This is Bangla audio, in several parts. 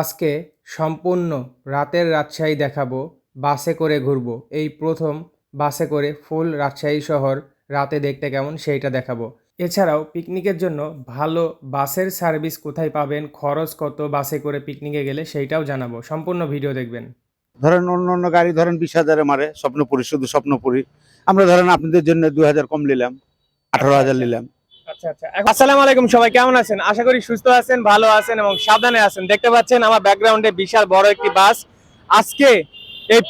আজকে সম্পূর্ণ রাতের রাজশাহী দেখাবো, বাসে করে ঘুরবো। এই প্রথম বাসে করে ফুল রাজশাহী শহর রাতে দেখতে কেমন সেইটা দেখাবো। এছাড়াও পিকনিকের জন্য ভালো বাসের সার্ভিস কোথায় পাবেন, খরচ কত বাসে করে পিকনিকে গেলে সেইটাও জানাব। সম্পূর্ণ ভিডিও দেখবেন। ধরেন অন্য অন্য গাড়ি ধরেন বিশ হাজারে মারে, স্বপ্নপুরি, শুধু স্বপ্নপুরি। আমরা ধরেন আপনাদের জন্য দু হাজার কম নিলাম, আঠারো হাজার নিলাম। আসসালামু আলাইকুম, সবাই কেমন আছেন? আশা করি সুস্থ আছেন, ভালো আছেন এবং সাবধানে আছেন। দেখতে পাচ্ছেন, আমার ব্যাকগ্রাউন্ডে বিশাল বড় একটি বাস। আজকে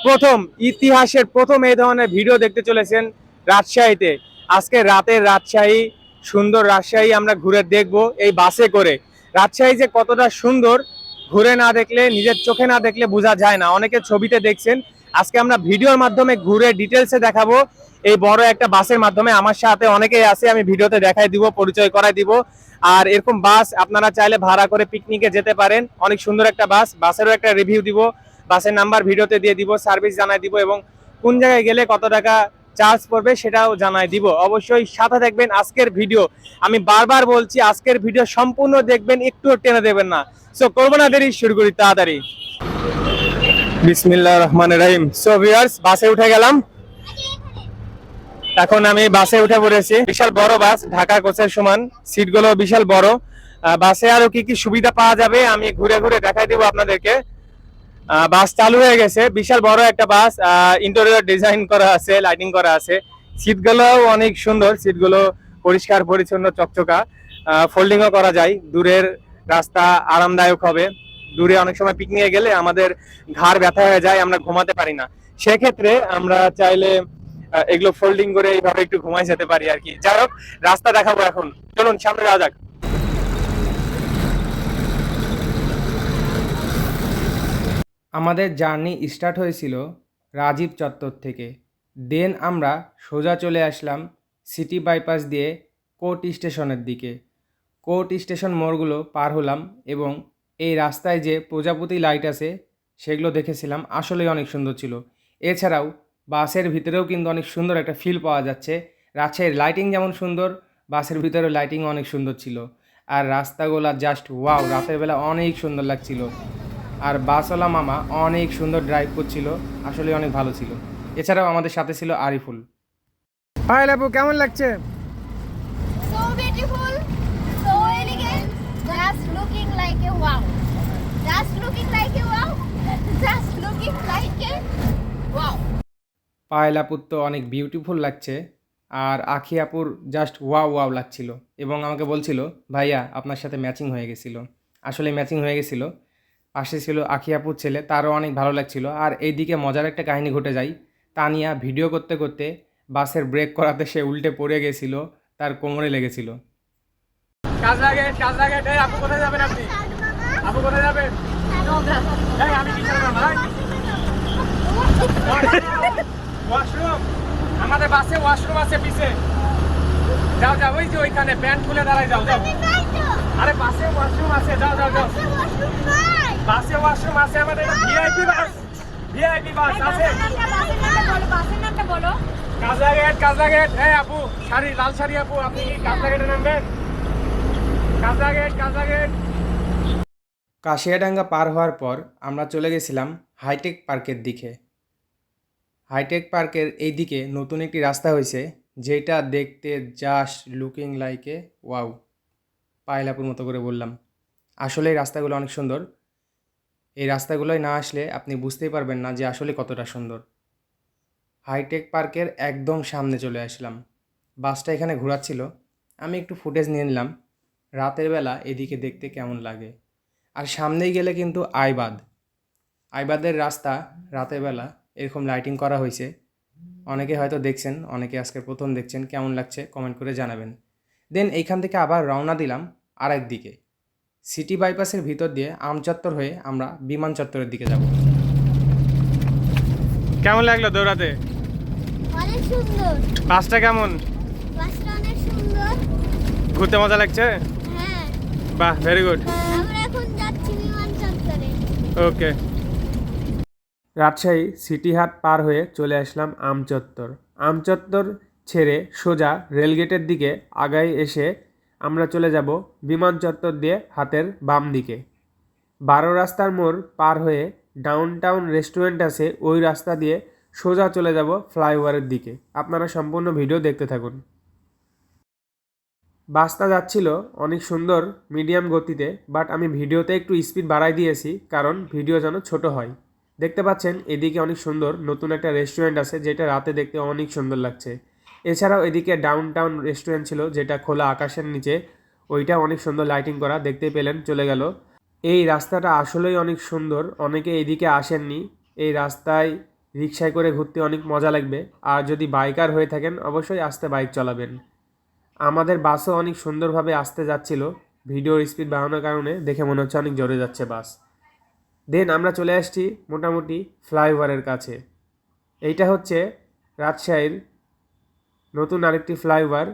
প্রথম, ইতিহাসের প্রথম এই ধরনের ভিডিও দেখতে চলেছেন রাজশাহীতে। আজকে রাতের রাজশাহী, সুন্দর রাজশাহী আমরা ঘুরে দেখব এই বাসে করে। রাজশাহী যে কতটা সুন্দর ঘুরে না দেখলে, নিজের চোখে না দেখলে বোঝা যায় না। অনেকে ছবিতে দেখছেন, আজকে আমরা ভিডিওর মাধ্যমে ঘুরে ডিটেলসে দেখাবো। এই বড় একটা বাসের মাধ্যমে আমার সাথে অনেকেই আছে, আমি ভিডিওতে দেখাই দিব, পরিচয় করাই দিব। আর এরকম বাস আপনারা চাইলে ভাড়া করে পিকনিকে যেতে পারেন। অনেক সুন্দর একটা বাস, বাসেরও একটা রিভিউ দিব। বাসের নাম্বার ভিডিওতে দিয়ে দিব সার্ভিস জানাই দিব এবং কোন জায়গায় গেলে কত টাকা চার্জ পড়বে সেটাও জানাই দিব। অবশ্যই সাথে দেখবেন আজকের ভিডিও। আমি বারবার বলছি, আজকের ভিডিও সম্পূর্ণ দেখবেন একটু টেনে দেবেন না। সো করব না দেরি, শুরু করি তাড়াতাড়ি। বিসমিল্লাহ রহমান রহিম। সো ভিউয়ার্স বাসে উঠে গেলাম। এখন আমি বাসে উঠে পড়েছি। বিশাল বড় বাস, ঢাকা কোচের সমান। সিটগুলো বিশাল বড়। বাসে আরও কি কি সুবিধা পাওয়া যাবে, আমি ঘুরে ঘুরে দেখাই দিব আপনাদেরকে। বাস চালু হয়ে গেছে। বিশাল বড় একটা বাস ইন্টেরিয়র ডিজাইন করা আছে লাইটিং করা আছে। সিটগুলো অনেক সুন্দর সিটগুলো পরিষ্কার, পরিচ্ছন্ন, চকচকা। ফোল্ডিংও করা যায়। দূরের রাস্তা আরামদায়ক হবে। দূরে অনেক সময় পিকনিকে গেলে আমাদের ঘাড় ব্যথা হয়ে যায়, আমরা ঘুমাতে পারি না। সেক্ষেত্রে আমরা চাইলে এগুলো ফোল্ডিং করে এইভাবে একটু ঘুমাই যেতে পারি আর কি। যাই হোক, রাস্তা দেখাবো এখন। চলুন, সামনে যাওয়া যাক। আমাদের জার্নি স্টার্ট হয়েছিল রাজীব চত্বর থেকে। দেন আমরা সোজা চলে আসলাম সিটি বাইপাস দিয়ে কোর্ট স্টেশনের দিকে। কোর্ট স্টেশন মোড়গুলো পার হলাম এবং এই রাস্তায় যে প্রজাপতি লাইট আছে, সেগুলো দেখেছিলাম। আসলেই অনেক সুন্দর ছিল। এছাড়াও বাসের ভিতরেও কিন্তু অনেক সুন্দর একটা ফিল পাওয়া যাচ্ছে। রাজশাহীর লাইটিং যেমন সুন্দর, বাসের ভিতরে লাইটিং অনেক সুন্দর ছিল। আর রাস্তাগুলো জাস্ট ওয়াও রাতের বেলা অনেক সুন্দর লাগছিল। আর বাসওয়ালা মামা অনেক সুন্দর ড্রাইভ করছিল আসলে অনেক ভালো ছিল। এছাড়াও আমাদের সাথে ছিল আরিফুল। হাই লাবু কেমন লাগছে? Wow. পায়লাপুর তো অনেক বিউটিফুল লাগছে আর আখি আপুর জাস্ট ওয়াও ওয়াও লাগছিল। এবং আমাকে বলছিল ভাইয়া আপনার সাথে ম্যাচিং হয়ে গেছিল। আসলে ম্যাচিং হয়ে গেছিল। পাশে ছিল আখি আপুর ছেলে তারও অনেক ভালো লাগছিল। আর এইদিকে মজার একটা কাহিনী ঘটে যায়। তানিয়া ভিডিও করতে করতে বাসের ব্রেক করাতে সে উল্টে পড়ে গেছিল তার কোমরে লেগেছিল। কাজলাগেট কাজলাগেট এই আপু কোথায় যাবেন আপনি? আপু কোথায় যাবেন? এই আমি কি করব ভাই ওয়াশরুম। আমাদের বাসে ওয়াশরুম আছে পিছে। যাও যাও ওই যে ওইখানে প্যান্ট খুলে দাঁড়াই যাও যাও। আরে বাসে ওয়াশরুম আছে যাও যাও যাও। বাসে ওয়াশরুম আছে আমাদের ভিআইপি বাস। ভিআইপি বাস আছে। কাজলাগেট কাজলাগেট এই আপু শাড়ি লাল শাড়ি আপু আপনি কি কাজলাগেটে নামবেন? কাজলাগেট কাজলাগেট কাশিয়াডাঙ্গা পার হওয়ার পর আমরা চলে গেছিলাম হাইটেক পার্কের দিকে। হাইটেক পার্কের এই দিকে নতুন একটি রাস্তা হয়েছে যেটা দেখতে জাস্ট লুকিং লাইকে ওয়াও পায়লাপুর মতো করে বললাম। আসলে এই রাস্তাগুলো অনেক সুন্দর এই রাস্তাগুলোয় না আসলে আপনি বুঝতেই পারবেন না যে আসলে কতটা সুন্দর। হাইটেক পার্কের একদম সামনে চলে আসলাম। বাসটা এখানে ঘোরাচ্ছিল। আমি একটু ফুটেজ নিয়ে নিলাম। রাতের বেলা এদিকে দেখতে কেমন লাগে। আর সামনেই গেলে কিন্তু আইবাদ। আইবাদের রাস্তা রাতের বেলা এরকম লাইটিং করা হয়েছে। অনেকে হয়তো দেখছেন, অনেকে আজকে প্রথম দেখছেন। কেমন লাগছে? কমেন্ট করে জানাবেন। দেন এইখান থেকে আবার রওনা দিলাম আর দিকে সিটি বাইপাসের ভিতর দিয়ে আমচত্বর হয়ে আমরা বিমান চত্বরের দিকে যাব। কেমন লাগল দৌড়াতে? অনেক সুন্দর। বাসটা কেমন? বাসটা অনেক সুন্দর। ঘুরতে মজা লাগছে? হ্যাঁ। বাহ ভেরি গুড আমরা এখন যাচ্ছি বিমান চত্বরে। ওকে রাজশাহী সিটি হাট পার হয়ে চলে আসলাম আমচত্বর আমচত্বর ছেড়ে সোজা রেলগেটের দিকে আগায় এসে আমরা চলে যাব বিমান চত্বর দিয়ে হাতের বাম দিকে। বারো রাস্তার মোড় পার হয়ে ডাউন টাউন রেস্টুরেন্ট আছে, ওই রাস্তা দিয়ে সোজা চলে যাব ফ্লাইওভারের দিকে। আপনারা সম্পূর্ণ ভিডিও দেখতে থাকুন। বাসটা যাচ্ছিল অনেক সুন্দর মিডিয়াম গতিতে, বাট আমি ভিডিওতে একটু স্পিড বাড়াই দিয়েছি, কারণ ভিডিও যেন ছোট হয়। দেখতে পাচ্ছেন, এদিকে অনেক সুন্দর নতুন একটা রেস্টুরেন্ট আছে, যেটা রাতে দেখতে অনেক সুন্দর লাগছে। এছাড়াও এদিকে ডাউন টাউন রেস্টুরেন্ট ছিল, যেটা খোলা আকাশের নিচে। ওইটা অনেক সুন্দর লাইটিং করা দেখতে পেলেন, চলে গেল। এই রাস্তাটা আসলেই অনেক সুন্দর, অনেকে এদিকে আসেননি। এই রাস্তায় রিক্সায় করে ঘুরতে অনেক মজা লাগবে। আর যদি বাইকার হয়ে থাকেন, অবশ্যই আস্তে বাইক চালাবেন। আমাদের বাসও অনেক সুন্দরভাবে আসতে যাচ্ছিল। ভিডিওর স্পিড বাড়ানোর কারণে দেখে মনে হচ্ছে অনেক জোরে যাচ্ছে বাস দেন আমরা চলে আসছি মোটামুটি ফ্লাইওভারের কাছে। এইটা হচ্ছে রাজশাহীর নতুন আরেকটি ফ্লাইওভার,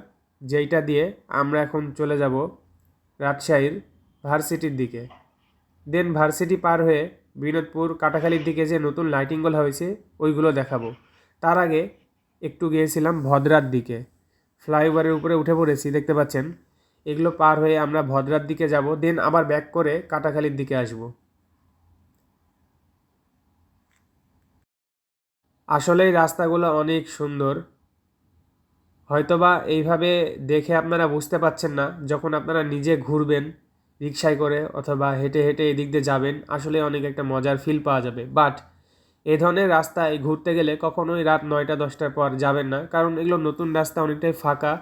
যেইটা দিয়ে আমরা এখন চলে যাব রাজশাহীর ভার্সিটির দিকে। দেন ভার্সিটি পার হয়ে বিনোদপুর, কাটাখালির দিকে যে নতুন লাইটিংগুলো হয়েছে, ওইগুলো দেখাবো। তার আগে একটু গিয়েছিলাম ভদ্রার দিকে। ফ্লাইওভারের উপরে উঠে পড়েছি, দেখতে পাচ্ছেন? এগুলো পার হয়ে আমরা ভদ্রার দিকে যাব, দেন আবার ব্যাক করে কাটাখালির দিকে আসব। আসলে এই রাস্তাগুলো অনেক সুন্দর। হয়তোবা এইভাবে দেখে আপনারা বুঝতে পাচ্ছেন না, যখন আপনারা নিজে ঘুরবেন রিক্সায় করে অথবা হেঁটে হেঁটে এদিক দিয়ে যাবেন, আসলে অনেক একটা মজার ফিল পাওয়া যাবে। বাট এ ধরনের রাস্তায় ঘুরতে গেলে কখনোই রাত নয়টা, দশটার পর যাবেন না, কারণ এগুলো নতুন রাস্তা অনেকটাই ফাঁকা,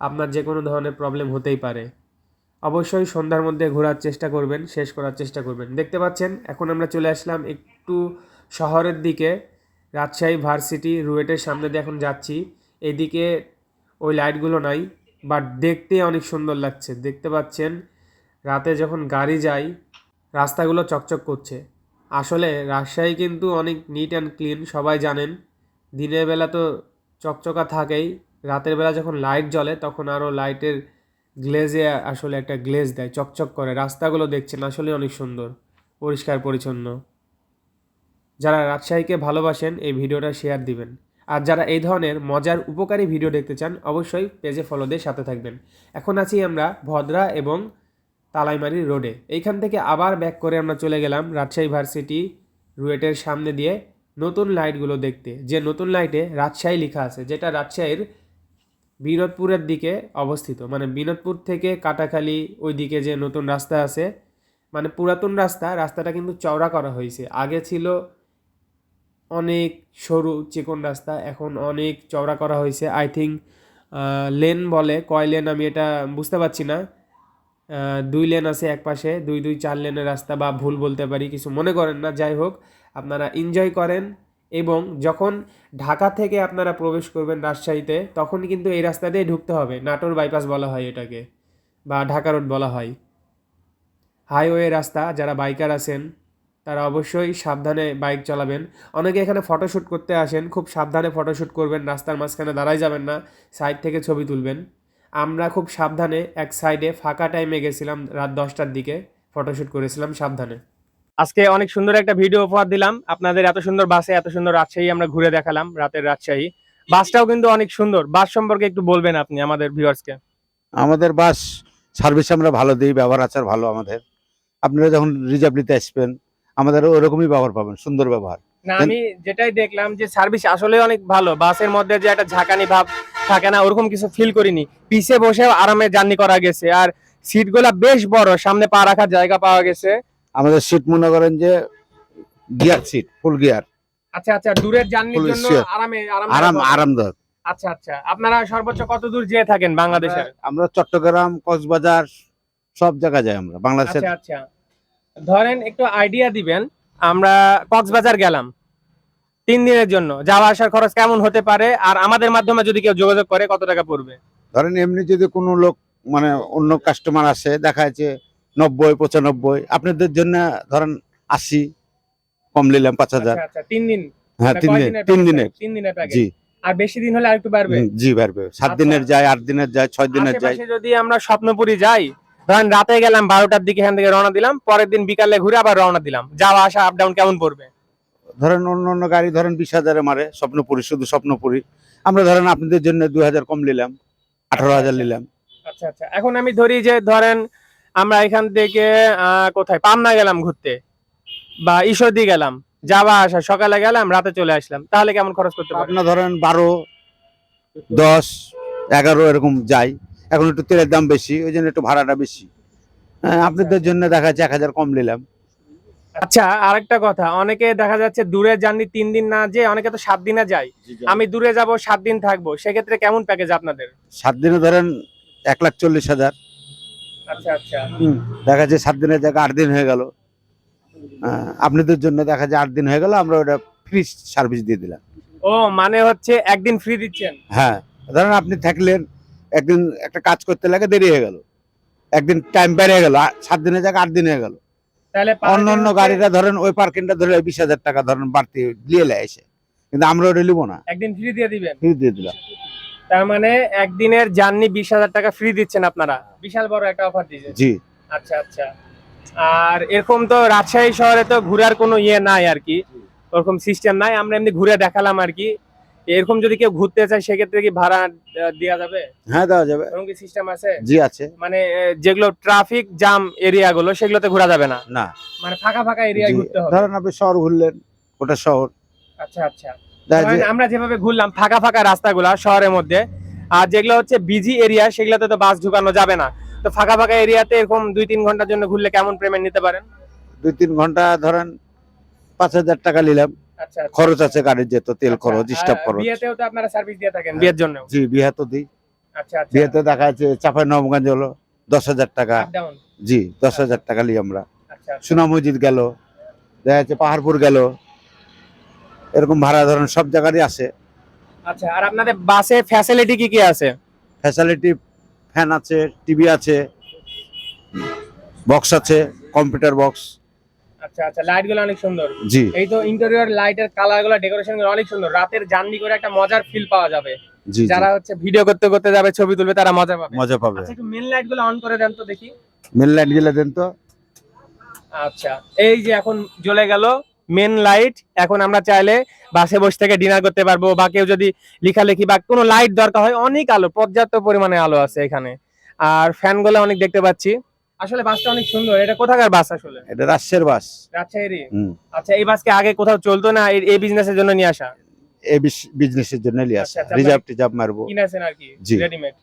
আপনার যে কোনো ধরনের প্রবলেম হতেই পারে। অবশ্যই সন্ধ্যার মধ্যে ঘোরার চেষ্টা করবেন, শেষ করার চেষ্টা করবেন। দেখতে পাচ্ছেন, এখন আমরা চলে আসলাম একটু শহরের দিকে, রাজশাহী ভার্সিটি রুয়েটের সামনে দিয়ে এখন যাচ্ছি। এদিকে ওই লাইটগুলো নাই বাট দেখতে অনেক সুন্দর লাগছে। দেখতে পাচ্ছেন, রাতে যখন গাড়ি যায়, রাস্তাগুলো চকচক করছে। আসলে রাজশাহী কিন্তু অনেক নিট অ্যান্ড ক্লিন সবাই জানেন। দিনের বেলা তো চকচকা থাকেই, রাতের বেলা যখন লাইট জ্বলে, তখন আরও লাইটের গ্লেজে আসলে একটা গ্লেজ দেয়, চকচক করে। রাস্তাগুলো দেখছেন, আসলে অনেক সুন্দর পরিষ্কার পরিচ্ছন্ন যারা রাজশাহীকে ভালোবাসেন, এই ভিডিওটা শেয়ার দিবেন। আর যারা এই ধরনের মজার উপকারী ভিডিও দেখতে চান, অবশ্যই পেজে ফলো দিয়ে সাথে থাকবেন। এখন আছি আমরা ভদ্রা এবং তালাইমারি রোডে এইখান থেকে আবার ব্যাক করে আমরা চলে গেলাম রাজশাহী ভার্সিটি রুয়েটের সামনে দিয়ে নতুন লাইটগুলো দেখতে। যে নতুন লাইটে রাজশাহী লেখা আছে, যেটা রাজশাহীর বিনোদপুরের দিকে অবস্থিত। মানে বিনোদপুর থেকে কাটাখালি ওই দিকে যে নতুন রাস্তা আছে মানে পুরাতন রাস্তা, রাস্তাটা কিন্তু চওড়া করা হয়েছে। আগে ছিল অনেক সরু চিকন রাস্তা, এখন অনেক চওড়া করা হয়েছে। আই থিঙ্ক লেন বলে, কয় লেন আমি এটা বুঝতে পারছি না। দুই লেন আছে এক পাশে, দুই দুই চার লেনের রাস্তা বা ভুল বলতে পারি, কিছু মনে করেন না। যাই হোক, আপনারা এনজয় করেন এবং যখন ঢাকা থেকে আপনারা প্রবেশ করবেন রাজশাহীতে, তখন কিন্তু এই রাস্তা দিয়ে ঢুকতে হবে। নাটোর বাইপাস বলা হয় এটাকে, বা ঢাকা রোড বলা হয়। হাইওয়ে রাস্তা, যারা বাইকার আছেন তারা অবশ্যই সাবধানে বাইক চালাবেন। অনেকে এখানে ফটোশ্যুট করতে আসেন খুব সাবধানে ফটোশ্যুট করবেন রাস্তার মাঝখানে দাঁড়াই যাবেন না সাইড থেকে ছবি তুলবেন। আমরা খুব সাবধানে এক সাইডে ফাঁকা টাইমে গেছিলাম রাত দশটার দিকে ফটোশ্যুট করেছিলাম সাবধানে। আজকে অনেক সুন্দর একটা ভিডিও উপহার দিলাম। আপনাদের এত সুন্দর বাসে এত সুন্দর রাজশাহী আমরা ঘুরে দেখালাম রাতের রাজশাহী। বাসটাও কিন্তু অনেক সুন্দর। বাস সম্পর্কে একটু বলবেন আপনি আমাদের ভিউয়ার্সকে আমাদের বাস সার্ভিস আমরা ভালো দিই ব্যবহার আচার ভালো আমাদের। আপনারা যখন রিজার্ভ নিতে আসবেন আমাদের ওরকমই ব্যবহার পাবেন সুন্দর ব্যবহার। না আমি যেটাই দেখলাম যে সার্ভিস আসলে অনেক ভালো বাসের মধ্যে যে একটা ঝাঁকানি ভাব থাকে না ওরকম কিছু ফিল করিনি। পিছে বসেও আরামে জার্নি করা গেছে আর সিট বেশ বড় সামনে পা রাখার জায়গা পাওয়া গেছে। আমাদের সিট মনে করেন যে গিয়ার সিট ফুল গিয়ার আচ্ছা আচ্ছা দূরের জার্নির জন্য আরামে আরাম আরাম আরামদায়ক। আচ্ছা আচ্ছা আপনারা সর্বোচ্চ কত দূর যেয়ে থাকেন বাংলাদেশে আমরা চট্টগ্রাম কক্সবাজার সব জায়গায় যাই আমরা বাংলাদেশের আচ্ছা আচ্ছা। ধরেন একটু আইডিয়া দিবেন আমরা কক্সবাজার গেলাম তিন দিনের জন্য যাওয়া আসার খরচ কেমন হতে পারে? আর আমাদের মাধ্যমে যদি কেউ যোগাযোগ করে কত টাকা পড়বে? ধরেন এমনি যদি কোনো লোক মানে অন্য কাস্টমার আসে দেখা যাচ্ছে নব্বই পঁচানব্বই আপনাদের জন্য ধরেন আশি কম নিলাম পাঁচ হাজার। আচ্ছা আচ্ছা তিন দিন। হ্যাঁ তিন দিন তিন? দিনের। তিন দিনের জি। আর বেশি দিন হলে আরেকটু বাড়বে? জি বাড়বে। সাত আচ্ছা। দিনের যায় আট দিনের যায় ছয় দিনের যায়। যদি আমরা স্বপ্নপুরি যাই ধরেন রাতে গেলাম বারোটার দিকে এখান থেকে রওনা দিলাম পরের দিন বিকালে ঘুরে আবার রওনা দিলাম। যাওয়া আসা আপ ডাউন কেমন পড়বে? ধরেন অন্য অন্য গাড়ি ধরেন বিশ হাজারে মারে স্বপ্নপুরি শুধু স্বপ্নপুরি। আমরা ধরেন আপনাদের জন্য দুই হাজার কম নিলাম আঠারো হাজার নিলাম। আচ্ছা আচ্ছা। এখন আমি ধরি যে ধরেন আমরা এখান থেকে কোথায়? পাবনা গেলাম ঘুরতে বা ঈশ্বরদী গেলাম যাওয়া আসা সকালে গেলাম রাতে চলে আসলাম। তাহলে কেমন খরচ করতে পারব আপনার ধরেন বারো দশ এগারো এরকম যাই এখন একটু তেলের দাম বেশি ওই জন্য একটু ভাড়াটা বেশি। হ্যাঁ আপনাদের জন্য দেখা যাচ্ছে এক হাজার কম নিলাম। আচ্ছা আরেকটা কথা অনেকে দেখা যাচ্ছে দূরে জার্নি তিন দিন না যে অনেকে তো সাত দিনে যায়। আমি দূরে যাব সাত দিন থাকব সেক্ষেত্রে কেমন প্যাকেজ আপনাদের? সাত দিনে ধরেন এক লাখ চল্লিশ হাজার। আচ্ছা আচ্ছা। দেখা যাচ্ছে সাত দিনের জায়গায় আট দিন হয়ে গেল। হ্যাঁ, আপনাদের জন্য দেখা যায় আট দিন হয়ে গেল আমরা ওটা ফ্রি সার্ভিস দিয়ে দিলাম। ও মানে হচ্ছে একদিন ফ্রি দিচ্ছেন? হ্যাঁ ধরেন আপনি থাকলেন একদিন একটা কাজ করতে লাগে দেরি হয়ে গেল। একদিন টাইম বেড়ে গেল সাত দিনের জায়গায় আট দিন হয়ে গেল। তাহলে অন্য অন্য গাড়িটা ধরেন ওই পার্কিংটা ধরে বিশ হাজার টাকা ধরেন বাড়তি দিয়ে লে এসে। কিন্তু আমরা ওটা নিবো না। একদিন ফ্রি দিয়ে দিবেন? ফ্রি দিয়ে দিলাম। তার মানে একদিনের জার্নি বিশ হাজার টাকা ফ্রি দিচ্ছেন আপনারা? বিশাল বড় একটা অফার দিচ্ছেন জি। আচ্ছা আচ্ছা। আর এরকম তো রাজশাহী শহরে তো ঘুরার কোনো ইয়ে নাই আর কি। ওরকম সিস্টেম নাই আমরা এমনি ঘুরে দেখালাম আর কি। এরকম যদি কেউ ঘুরতে চায় সেক্ষেত্রে কি ভাড়া দেওয়া যাবে? হ্যাঁ দেওয়া যাবে। এরকম কি সিস্টেম আছে? জি আছে। মানে যেগুলো ট্রাফিক জাম এরিয়া গুলো সেগুলোতে ঘোরা যাবে না? না। মানে ফাঁকা ফাঁকা এরিয়ায় ঘুরতে হবে? ধরেন আপনি শহর ঘুরলেন ওটা শহর। আচ্ছা আচ্ছা। আমরা যেভাবে ঘুরলাম ফাঁকা ফাঁকা রাস্তাগুলা শহরের মধ্যে আর যেগুলো হচ্ছে বিজি এরিয়া সেগুলোতে তো বাস ঢুকানো যাবে না। তো ফাঁকা ফাঁকা এরিয়াতে এরকম দুই তিন ঘণ্টার জন্য ঘুরলে কেমন পেমেন্ট নিতে পারেন? দুই তিন ঘণ্টা ধরেন পাঁচ হাজার টাকা নিলাম। খরচ আছে গাড়ির যেত তেল আচ্ছা, খরচ স্টাফ আর খরচ। বিয়েতেও তো আপনারা সার্ভিস দিয়ে থাকেন বিয়ের জন্য জি বিয়ে তো দিই। আচ্ছা আচ্ছা। বিয়েতে দেখা যাচ্ছে চাপাই নবগঞ্জ হলো দশ হাজার টাকা। জি দশ হাজার টাকা নিই আমরা। আচ্ছা আচ্ছা। সোনা মসজিদ গেল দেখা যাচ্ছে পাহাড়পুর গেল। এরকম ভাড়া ধরেন সব জায়গারই আছে। আচ্ছা আর আপনাদের বাসে ফ্যাসিলিটি কি কি আছে? ফ্যাসিলিটি ফ্যান আছে টিভি আছে বক্স আছে কম্পিউটার বক্স আচ্ছা আচ্ছা লাইটগুলো অনেক সুন্দর। জি। এই তো ইন্টেরিয়র লাইটের অনেক সুন্দর। রাতের জার্নি করে একটা মজার ফিল পাওয়া যাবে। যারা হচ্ছে ভিডিও করতে করতে যাবে ছবি তুলবে তারা মজা পাবে। মজা পাবে। আচ্ছা একটু মেন লাইট অন করে দেন তো দেখি। মেন লাইট দেন তো। আচ্ছা এই যে এখন জ্বলে গেল মেন লাইট এখন আমরা চাইলে বাসে বসে থেকে ডিনার করতে পারব বা কেউ যদি লেখালেখি বা কোনো লাইট দরকার হয় অনেক আলো পর্যাপ্ত পরিমাণে আলো আছে এখানে। আর ফ্যানগুলো অনেক দেখতে পাচ্ছি। আসলে বাসটা অনেক সুন্দর। এটা কোথাকার বাস আসলে? এটা রাজশাহীর বাস। রাজশাহীর হুম। আচ্ছা এই বাসকে আগে কোথাও চলতো না? এই- বিজনেসের জন্য নিয়ে আসা? এই বিজনেসের জন্য নিয়ে আসা। আচ্ছা, আচ্ছা, রিজার্ভ টিজার্ভ মারবো। কিনেছেন আর কি? রেডিমেড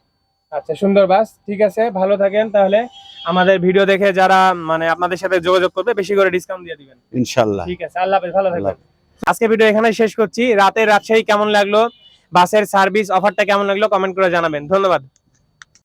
আচ্ছা সুন্দর বাস। ঠিক আছে ভালো থাকেন। তাহলে আমাদের ভিডিও দেখে যারা মানে আপনাদের সাথে যোগাযোগ করবে বেশি করে ডিসকাউন্ট দিয়ে দিবেন। ইনশাল্লাহ। ঠিক আছে আল্লাহ হাফেজ ভালো থাকবেন। আজকে ভিডিও এখানে শেষ করছি। রাতের রাজশাহী কেমন লাগল? বাসের সার্ভিস অফারটা কেমন লাগল? কমেন্ট করে জানাবেন। ধন্যবাদ।